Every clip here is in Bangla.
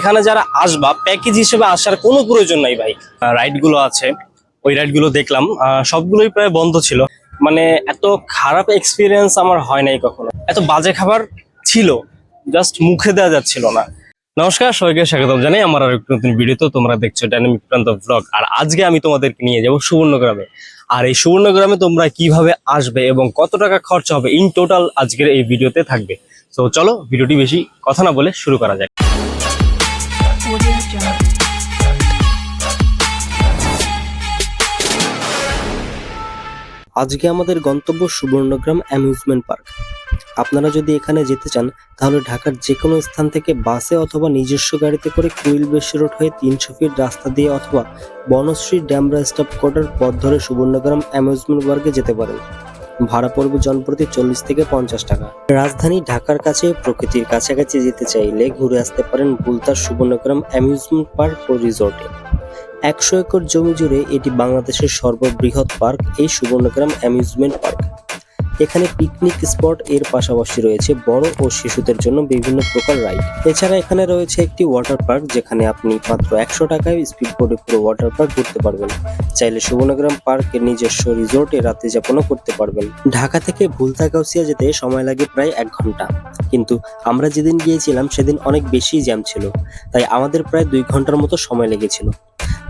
এখানে যারা আসবা প্যাকেজ হিসেবে আসার কোনো প্রয়োজন নাই ভাই। রাইডগুলো আছে, ওই রাইডগুলো দেখলাম। সবগুলোই প্রায় বন্ধ ছিল। মানে এত খারাপ এক্সপিরিয়েন্স আমার হয় নাই কখনো। এত বাজে খাবার ছিল জাস্ট মুখে দেওয়া যাচ্ছিল না। নমস্কার, সবাইকে স্বাগতম জানাই আমার আর একটু নতুন ভিডিও তো। তোমরা দেখছ ডাইনামিক প্রান্ত ব্লগ আর আজকে আমি তোমাদেরকে নিয়ে যাব সুবর্ণগ্রামে। আর এই সুবর্ণগ্রামে তোমরা কীভাবে আসবে এবং কত টাকা খরচা হবে ইন টোটাল আজকের এই ভিডিওতে থাকবে। তো চলো ভিডিওটি বেশি কথা না বলে শুরু করা যাক। Jungle. আজকে আমাদের গন্তব্য সুবর্ণগ্রাম অ্যামিউজমেন্ট পার্ক আপনারা যদি এখানে যেতে চান, তাহলে ঢাকার যে কোনো স্থান থেকে বাসে অথবা নিজস্ব গাড়িতে করে কুইল বেশি রোড হয়ে তিনশো ফিট রাস্তা দিয়ে অথবা বনশ্রী ড্যামরা স্টপ কোটার পথ ধরে সুবর্ণগ্রাম অ্যামিউজমেন্ট পার্কে যেতে পারেন ভাড়া পড়বে জনপ্রতি চল্লিশ থেকে পঞ্চাশ টাকা। রাজধানী ঢাকার কাছে প্রকৃতির কাছাকাছি যেতে চাইলে ঘুরে আসতে পারেন বুলতার সুবর্ণগ্রাম অ্যামিউজমেন্ট পার্ক ও রিসোর্টে। একশো একর জমি জুড়ে এটি বাংলাদেশের সর্ববৃহৎ পার্ক, এই সুবর্ণগ্রাম অ্যামিউজমেন্ট পার্ক। এখানে পিকনিক স্পট এর পাশাপাশি রয়েছে বড় ও শিশুদের জন্য বিভিন্ন প্রকার রাইড এছাড়া এখানে রয়েছে একটি ওয়াটার পার্ক যেখানে আপনি মাত্র একশো টাকায় স্পিড বোর্ডে পুরো ওয়াটার পার্ক ঘুরতে পারবেন। চাইলে সুবর্ণগ্রাম পার্কের নিজস্ব রিসোর্টে রাত্রি যাপনও করতে পারবেন। ঢাকা থেকে ভুলতা গাউসিয়া যেতে সময় লাগে প্রায় এক ঘণ্টা। কিন্তু আমরা যেদিন গিয়েছিলাম, সেদিন অনেক বেশি জ্যাম ছিল। তাই আমাদের প্রায় দুই ঘণ্টার মতো সময় লেগেছিল।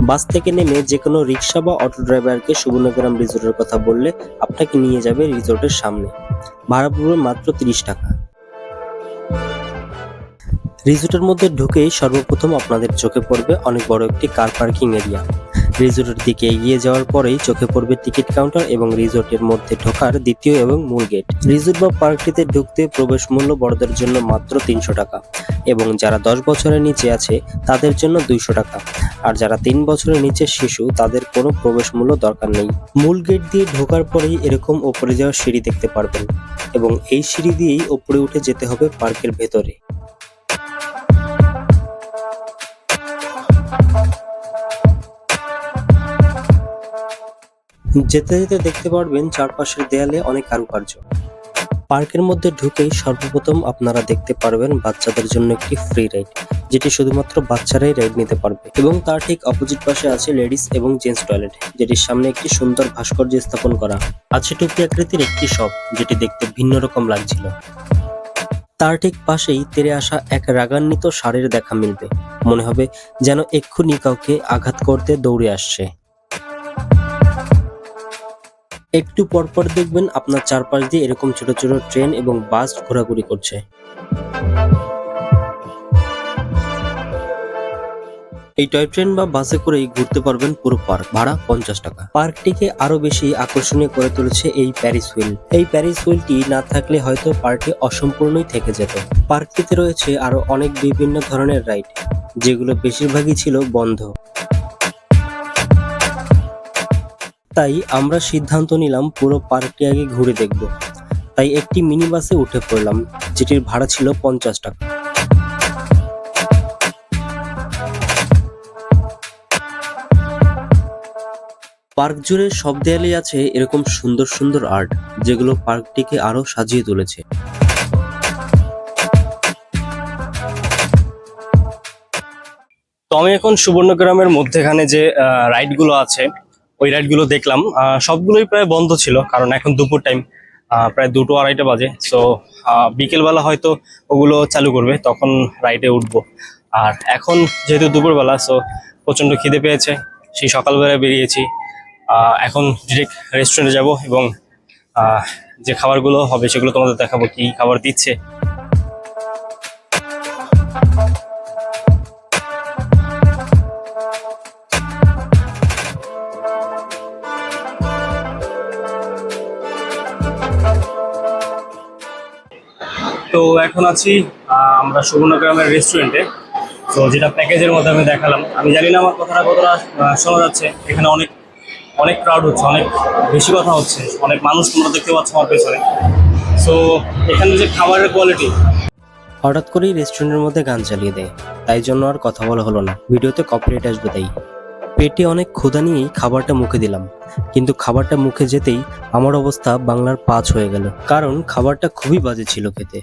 বাস থেকে নেমে যে কোনো রিক্সা বা অটো ড্রাইভারকে সুবর্ণগ্রাম রিসোর্টের কথা বললে আপনাকে নিয়ে যাবে রিসোর্টের সামনে। ভাড়া পড়বে মাত্র তিরিশ টাকা। রিসোর্টের মধ্যে ঢুকেই সর্বপ্রথম আপনাদের চোখে পড়বে অনেক বড় একটি কার পার্কিং এরিয়া। রিসোর্টের দিকে এগিয়ে যাওয়ার পরেই চোখে পড়বে টিকিট কাউন্টার এবং রিসোর্টের মধ্যে ঢোকার দ্বিতীয় এবং মূল গেট। রিজোর্ট বা পার্কটিতে ঢুকতে প্রবেশ মূল্য বড়দের জন্য মাত্র তিনশো টাকা এবং যারা দশ বছরের নিচে আছে, তাদের জন্য দুইশো টাকা। আর যারা তিন বছরের নিচে শিশু, তাদের কোনো প্রবেশ মূল্য দরকার নেই। মূল গেট দিয়ে ঢোকার পরেই এরকম ওপরে যাওয়ার সিঁড়ি দেখতে পারবেন এবং এই সিঁড়ি দিয়েই ওপরে উঠে যেতে হবে পার্কের ভেতরে। যেতে যেতে দেখতে পারবেন চারপাশের দেয়ালে অনেক কারুকার্য। পার্কের মধ্যে ঢুকেই সর্বপ্রথম আপনারা দেখতে পারবেন বাচ্চাদের জন্য একটি ফ্রি রাইড, যেটি শুধুমাত্র বাচ্চারাই রাইড নিতে পারবে। এবং তার ঠিক অপোজিট পাশে আছে লেডিস এবং জেন্টস টয়লেট, যেটির সামনে একটি সুন্দর ভাস্কর্য স্থাপন করা আছে টুপি আকৃতির একটি শপ, যেটি দেখতে ভিন্ন রকম লাগছিল। তার ঠিক পাশেই তেরে আসা এক রাগান্বিত ষাঁড়ের দেখা মিলবে। মনে হবে যেন এক্ষুনি কাউকে আঘাত করতে দৌড়ে আসছে। একটু পরপর দেখবেন আপনার চারপাশ দিয়ে এরকম ছোট ছোট ট্রেন এবং বাস ঘোরাঘুরি করছে। এই টয় ট্রেন বা বাসে করেই ঘুরতে পারবেন পুরো পার্ক ভাড়া পঞ্চাশ টাকা। পার্কটিকে আরও বেশি আকর্ষণীয় করে তুলেছে এই প্যারিস হুইল। এই প্যারিস হুইলটি না থাকলে হয়তো পার্কটি অসম্পূর্ণই থেকে যেত। পার্কটিতে রয়েছে আরও অনেক বিভিন্ন ধরনের রাইড, যেগুলো বেশিরভাগই ছিল বন্ধ। তাই আমরা সিদ্ধান্ত নিলাম পুরো পার্কটি আগে ঘুরে দেখব। তাই একটি মিনি বাসে উঠে পড়লাম, যেটির ভাড়া ছিল পঞ্চাশ টাকা। পার্ক জুড়ে সব দেয়ালে আছে এরকম সুন্দর সুন্দর আর্ট, যেগুলো পার্কটিকে আরও সাজিয়ে তুলেছে। তো আমি এখন সুবর্ণগ্রামের মধ্যেখানে যে রাইডগুলো আছে ওই রাইডগুলো দেখলাম। সবগুলোই প্রায় বন্ধ ছিল, কারণ এখন দুপুর টাইম প্রায় দুটো আড়াইটা বাজে। সো বিকেলবেলা হয়তো ওগুলো চালু করবে, তখন রাইডে উঠবো। আর এখন যেহেতু দুপুরবেলা সো প্রচণ্ড খিদে পেয়েছে, সেই সকালবেলা বেরিয়েছি। এখন ডিরেক্ট রেস্টুরেন্টে যাব এবং যে খাবারগুলো হবে সেগুলো তোমাদের দেখাবো কি খাবার দিচ্ছে। তো এখন আছি আমরা সুবর্ণগ্রামের রেস্টুরেন্টে তো যেটা প্যাকেজের মধ্যে আমি দেখালাম, আমি জানি না আমার কথাটা কতটা শোনা যাচ্ছে। এখানে অনেক অনেক ক্রাউড হচ্ছে, অনেক বেশি কথা হচ্ছে, অনেক মানুষ তোমরা দেখতে পাচ্ছ আমার পেছনে। সো এখানে যে খাবারের কোয়ালিটি হঠাৎ করেই রেস্টুরেন্টের মধ্যে গান চালিয়ে দেয়, তাই জন্য আর কথা বলা হলো না। ভিডিওতে কপিরাইট আসবে তাই। পেটে অনেক ক্ষুধা নিয়েই খাবারটা মুখে দিলাম। কিন্তু খাবারটা মুখে যেতেই আমার অবস্থা বাংলার পাঁচ হয়ে গেল। কারণ খাবারটা খুবই বাজে ছিল খেতে।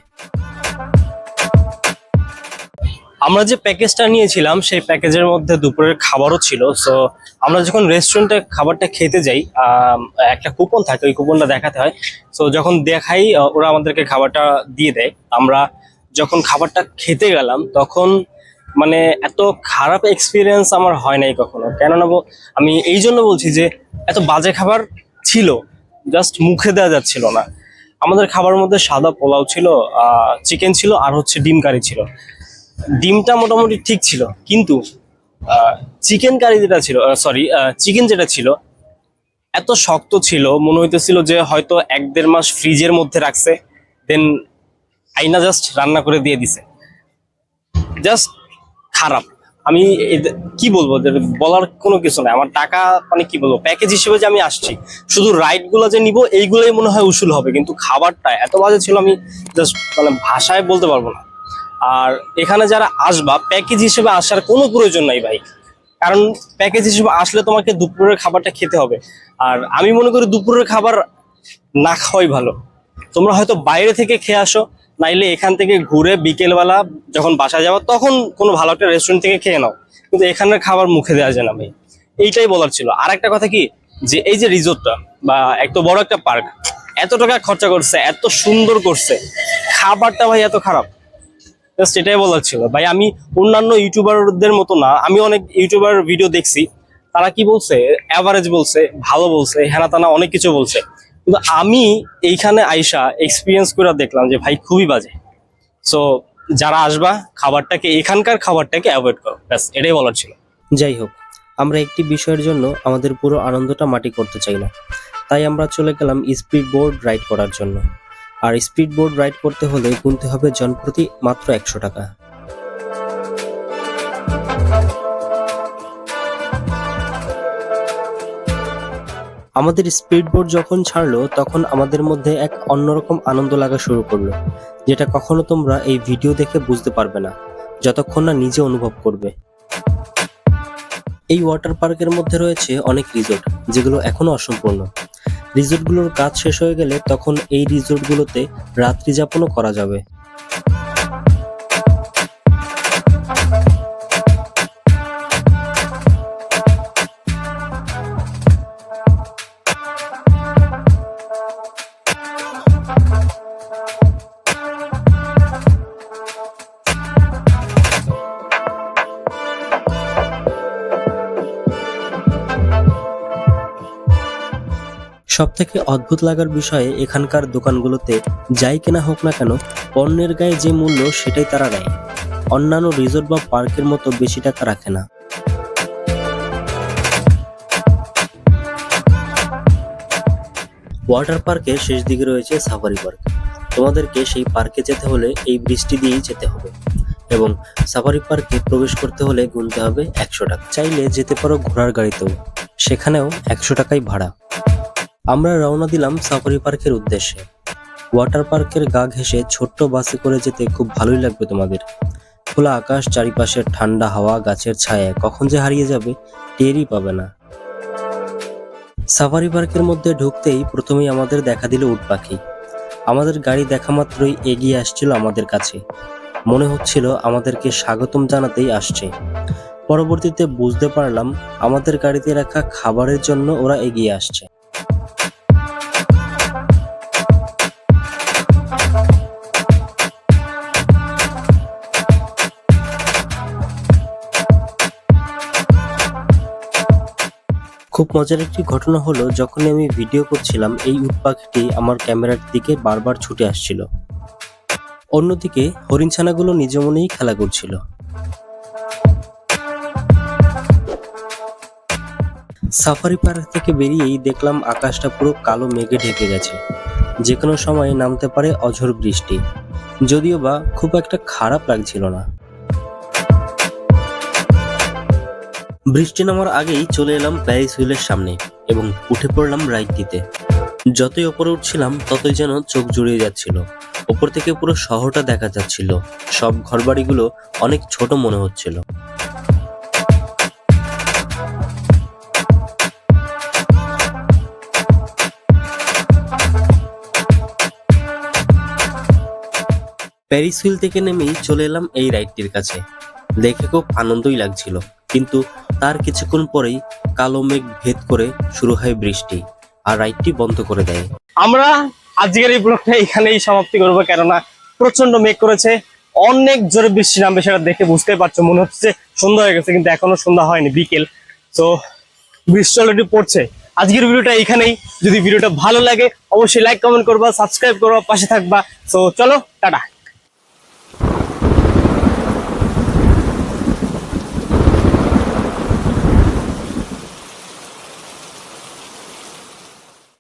আমরা যে প্যাকেজটা নিয়েছিলাম, সেই প্যাকেজের মধ্যে দুপুরের খাবারও ছিল। সো আমরা যখন রেস্টুরেন্টে খাবারটা খেতে যাই একটা কুপন থাকে, ওই কুপনটা দেখাতে হয়। সো যখন দেখাই ওরা আমাদেরকে খাবারটা দিয়ে দেয়। আমরা যখন খাবারটা খেতে গেলাম, তখন মানে এত খারাপ এক্সপিরিয়েন্স আমার হয় নাই কখনো। কেননা আমি এই জন্য বলছি যে, এত বাজে খাবার ছিল জাস্ট মুখে দেওয়া যাচ্ছিল না। আমাদের খাবারের মধ্যে সাদা পোলাও ছিল চিকেন ছিল, আর হচ্ছে ডিম কারি ছিল। ডিমটা মোটামুটি ঠিক ছিল, কিন্তু চিকেন কারি যেটা ছিল সরি চিকেন যেটা ছিল, এত শক্ত ছিল, মনে হইতেছিল যে হয়তো এক দেড় মাস ফ্রিজের মধ্যে রাখছে দেন আইনা জাস্ট রান্না করে দিয়ে দিছে। জাস্ট খারাপ। আমি কি বলব? বলার কোনো কিছু নাই। আমার টাকা মানে কি বলব? প্যাকেজ হিসেবে যে আমি আসছি, শুধু রাইডগুলো যে নিব, এইগুলোই মনে হয় উসুল হবে। কিন্তু খাবারটা এত বাজে ছিল, আমি জাস্ট মানে ভাষায় বলতে পারব না। আর এখানে যারা আসবা প্যাকেজ হিসেবে আসার কোনো প্রয়োজন নাই ভাই। কারণ প্যাকেজ হিসেবে আসলে তোমাকে দুপুরের খাবারটা খেতে হবে। আর আমি মনে করি দুপুরের খাবার না খাওয়াই ভালো। তোমরা হয়তো বাইরে থেকে খেয়ে আসো নাইলে এখান থেকে ঘুরে বিকেলবেলা যখন বাসা যাওয়া তখন কোনো ভালো একটা রেস্টুরেন্ট থেকে খেয়ে নাও। কিন্তু এখানের খাবার মুখে দেওয়া যায় না ভাই। এইটাই বলার ছিল। আর একটা কথা কি? যে এই যে রিসোর্টটা বা এত বড় একটা পার্ক, এত টাকা খরচা করছে, এত সুন্দর করছে, খাবারটা ভাই এত খারাপ। জাস্ট এটাই বলার ছিল। ভাই, আমি অন্যান্য ইউটিউবারদের মতো না, আমি অনেক ইউটিউবার ভিডিও দেখছি, তারা কি বলছে? অ্যাভারেজ বলছে, ভালো বলছে হেনা তানা অনেক কিছু বলছে। কিন্তু আমি এইখানে আইসা এক্সপিরিয়েন্স করে দেখলাম যে ভাই খুবই বাজে। সো যারা আসবা, খাবারটাকে, এখানকার খাবারটাকে অ্যাভয়েড করো। ব্যাস, এটাই বলার ছিল। যাই হোক, আমরা একটি বিষয়ের জন্য আমাদের পুরো আনন্দটা মাটি করতে চাই না। তাই আমরা চলে গেলাম স্পিড বোর্ড রাইড করার জন্য। আর স্পিড বোর্ড রাইড করতে হলে গুনতে হবে জনপ্রতি মাত্র একশো টাকা। আমাদের স্পিড বোর্ড যখন ছাড়লো, তখন আমাদের মধ্যে এক অন্যরকম আনন্দ লাগা শুরু করল, যেটা কখনো তোমরা এই ভিডিও দেখে বুঝতে পারবে না, যতক্ষণ না নিজে অনুভব করবে। এই ওয়াটার পার্কের মধ্যে রয়েছে অনেক রিসোর্ট, যেগুলো এখনও অসম্পূর্ণ। রিসোর্টগুলোর কাজ শেষ হয়ে গেলে তখন এই রিসোর্টগুলোতে রাত্রি যাপনও করা যাবে। সব থেকে অদ্ভুত লাগার বিষয়ে এখানকার দোকানগুলোতে যাই কেনা হোক না কেন, পণ্যের গায়ে যে মূল্য সেটাই তারা নেয়। অন্যান্য রিসোর্ট বা পার্কের মতো বেশি টাকা রাখে না। ওয়াটার পার্কের শেষ দিকে রয়েছে সাফারি পার্ক। তোমাদেরকে সেই পার্কে যেতে হলে এই বৃষ্টি দিয়েই যেতে হবে এবং সাফারি পার্কে প্রবেশ করতে হলে গুনতে হবে একশো টাকা। চাইলে যেতে পারো ঘোড়ার গাড়িতেও। সেখানেও একশো টাকাই ভাড়া। আমরা রওনা দিলাম সাফারি পার্কের উদ্দেশ্যে। ওয়াটার পার্কের গা ঘেঁষে ছোট্ট বাসে করে যেতে খুব ভালোই লাগবে তোমাদের। খোলা আকাশ চারিপাশের ঠান্ডা হাওয়া, গাছের ছায়ায় কখন যে হারিয়ে যাবে, টেরই পাবে না। সাফারি পার্কের মধ্যে ঢুকতেই প্রথমেই আমাদের দেখা দিল উট পাখি। আমাদের গাড়ি দেখা মাত্রই এগিয়ে আসছিল আমাদের কাছে। মনে হচ্ছিল আমাদেরকে স্বাগতম জানাতেই আসছে। পরবর্তীতে বুঝতে পারলাম আমাদের গাড়িতে রাখা খাবারের জন্য ওরা এগিয়ে আসছে। খুব মজার একটি ঘটনা হলো যখন আমি ভিডিও করছিলাম, এই উট আমার ক্যামেরার দিকে বারবার ছুটে আসছিল। অন্যদিকে হরিণছানাগুলো নিজ মনেই খেলা করছিল। সাফারি পার্ক থেকে বেরিয়েই দেখলাম আকাশটা পুরো কালো মেঘে ঢেকে গেছে। যে কোনো সময় নামতে পারে অঝোর বৃষ্টি। যদিও বা খুব একটা খারাপ লাগছিল না। বৃষ্টি নামার আগেই চলে এলাম প্যারিস হুইলের সামনে এবং উঠে পড়লাম রাইডটিতে যতই ওপরে উঠছিলাম, ততই যেন চোখ জুড়িয়ে যাচ্ছিল। ওপর থেকে পুরো শহরটা দেখা যাচ্ছিল। সব ঘরবাড়িগুলো অনেক ছোট মনে হচ্ছিল। প্যারিস হুইল থেকে নেমেই চলে এলাম এই রাইডটির কাছে। দেখে খুব আনন্দই লাগছিল। কিন্তু তার কিছুক্ষণ পরেই কালো মেঘ ভেদ করে শুরু হয় বৃষ্টি আর রাইডটি বন্ধ করে দেয়। আমরা আজকের এই ব্লগটা এখানেই সমাপ্তি করব, কেননা প্রচণ্ড মেঘ করেছে। অনেক জোরে বৃষ্টি নামবে সেটা দেখে বুঝতে পারছ, মনে হচ্ছে সন্ধ্যা হয়ে গেছে, কিন্তু এখনও সন্ধ্যা হয়নি, বিকেল। তো বৃষ্টি অলরেডি পড়ছে। আজকের ভিডিওটা এখানেই। যদি ভিডিওটা ভালো লাগে, অবশ্যই লাইক কমেন্ট করবা সাবস্ক্রাইব করবা, পাশে থাকবা। তো চলো, টাটা।